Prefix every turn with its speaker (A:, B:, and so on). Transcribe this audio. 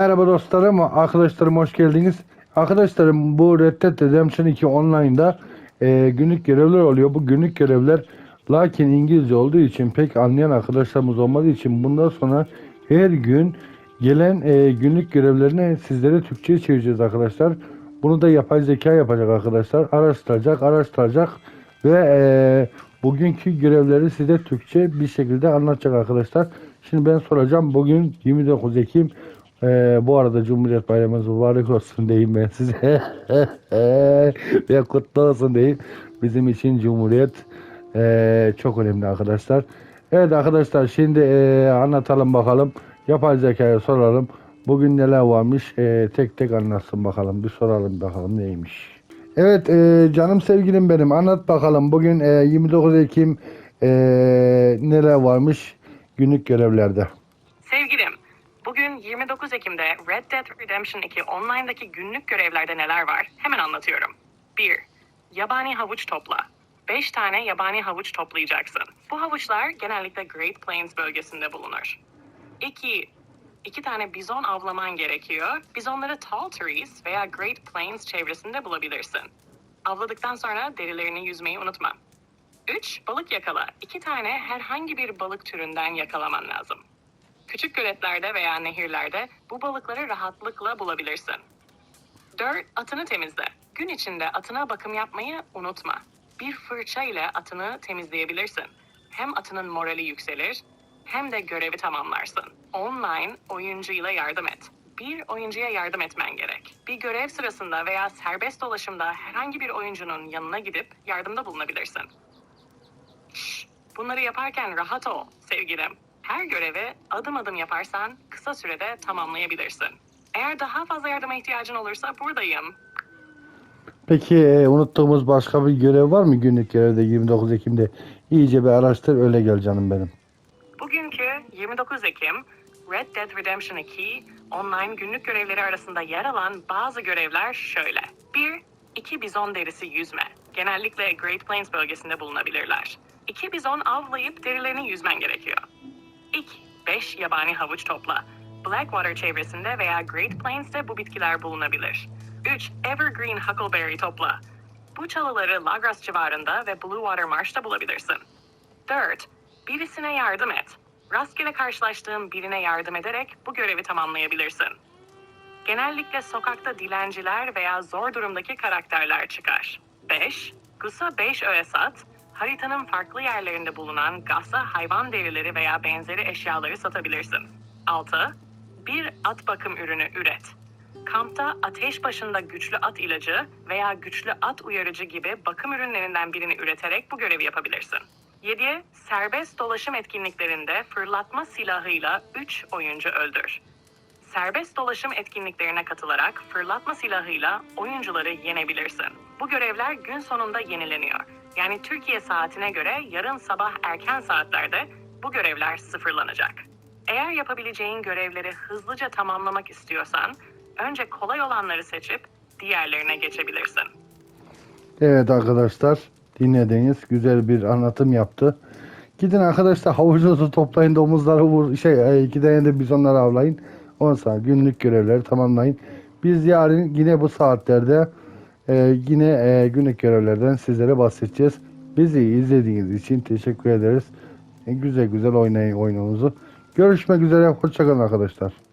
A: Merhaba dostlarım, arkadaşlarım hoş geldiniz. Arkadaşlarım bu Red Dead Redemption 2 online'da e, günlük görevler oluyor. Bu günlük görevler lakin İngilizce olduğu için pek anlayan arkadaşlarımız olmadığı için bundan sonra her gün gelen e, günlük görevlerini sizlere Türkçe'ye çevireceğiz arkadaşlar. Bunu da yapay zeka yapacak arkadaşlar. Araştıracak, araştıracak ve e, bugünkü görevleri size Türkçe bir şekilde anlatacak arkadaşlar. Şimdi ben soracağım. Bugün 29 Ekim ee, bu arada Cumhuriyet Bayramınız mübarek olsun diyeyim ben size. Ve kutlu olsun diyeyim. Bizim için Cumhuriyet ee, çok önemli arkadaşlar. Evet arkadaşlar şimdi ee, anlatalım bakalım. Yapay zekaya soralım. Bugün neler varmış ee, tek tek anlatsın bakalım. Bir soralım bakalım neymiş. Evet ee, canım sevgilim benim anlat bakalım. Bugün ee, 29 Ekim ee, neler varmış günlük görevlerde.
B: Bugün 29 Ekim'de Red Dead Redemption 2 online'daki günlük görevlerde neler var? Hemen anlatıyorum. 1. Yabani havuç topla. 5 tane yabani havuç toplayacaksın. Bu havuçlar genellikle Great Plains bölgesinde bulunur. 2. 2 tane bizon avlaman gerekiyor. Bizonları Tall Trees veya Great Plains çevresinde bulabilirsin. Avladıktan sonra derilerini yüzmeyi unutma. 3. Balık yakala. 2 tane herhangi bir balık türünden yakalaman lazım. Küçük göletlerde veya nehirlerde bu balıkları rahatlıkla bulabilirsin. 4. Atını temizle. Gün içinde atına bakım yapmayı unutma. Bir fırça ile atını temizleyebilirsin. Hem atının morali yükselir hem de görevi tamamlarsın. Online oyuncuyla yardım et. Bir oyuncuya yardım etmen gerek. Bir görev sırasında veya serbest dolaşımda herhangi bir oyuncunun yanına gidip yardımda bulunabilirsin. Şşş, Bunları yaparken rahat ol sevgilim. Her görevi adım adım yaparsan kısa sürede tamamlayabilirsin. Eğer daha fazla yardıma ihtiyacın olursa buradayım.
A: Peki e, unuttuğumuz başka bir görev var mı günlük görevde 29 Ekim'de? İyice bir araştır öyle gel canım benim.
B: Bugünkü 29 Ekim Red Dead Redemption 2 online günlük görevleri arasında yer alan bazı görevler şöyle. 1. İki bizon derisi yüzme. Genellikle Great Plains bölgesinde bulunabilirler. İki bizon avlayıp derilerini yüzmen gerekiyor. 2. 5 yabani havuç topla. Blackwater çevresinde veya Great Plains'te bu bitkiler bulunabilir. 3. Evergreen huckleberry topla. Bu çalıları Lagras civarında ve Blue Water Marsh'ta bulabilirsin. 4. Birisine yardım et. Rastgele karşılaştığın birine yardım ederek bu görevi tamamlayabilirsin. Genellikle sokakta dilenciler veya zor durumdaki karakterler çıkar. 5. Gusa 5 öğe sat, haritanın farklı yerlerinde bulunan gasa hayvan derileri veya benzeri eşyaları satabilirsin. 6. Bir at bakım ürünü üret. Kampta ateş başında güçlü at ilacı veya güçlü at uyarıcı gibi bakım ürünlerinden birini üreterek bu görevi yapabilirsin. 7. Serbest dolaşım etkinliklerinde fırlatma silahıyla 3 oyuncu öldür. Serbest dolaşım etkinliklerine katılarak fırlatma silahıyla oyuncuları yenebilirsin. Bu görevler gün sonunda yenileniyor. Yani Türkiye saatine göre yarın sabah erken saatlerde bu görevler sıfırlanacak. Eğer yapabileceğin görevleri hızlıca tamamlamak istiyorsan, önce kolay olanları seçip diğerlerine geçebilirsin.
A: Evet arkadaşlar dinlediniz güzel bir anlatım yaptı. Gidin arkadaşlar havucunuzu toplayın domuzları vur şey e, iki tane de bizonları avlayın. Ondan sonra günlük görevleri tamamlayın. Biz yarın yine bu saatlerde e, yine e, günlük görevlerden sizlere bahsedeceğiz. Bizi izlediğiniz için teşekkür ederiz. E, güzel güzel oynayın oyununuzu. Görüşmek üzere. Hoşçakalın arkadaşlar.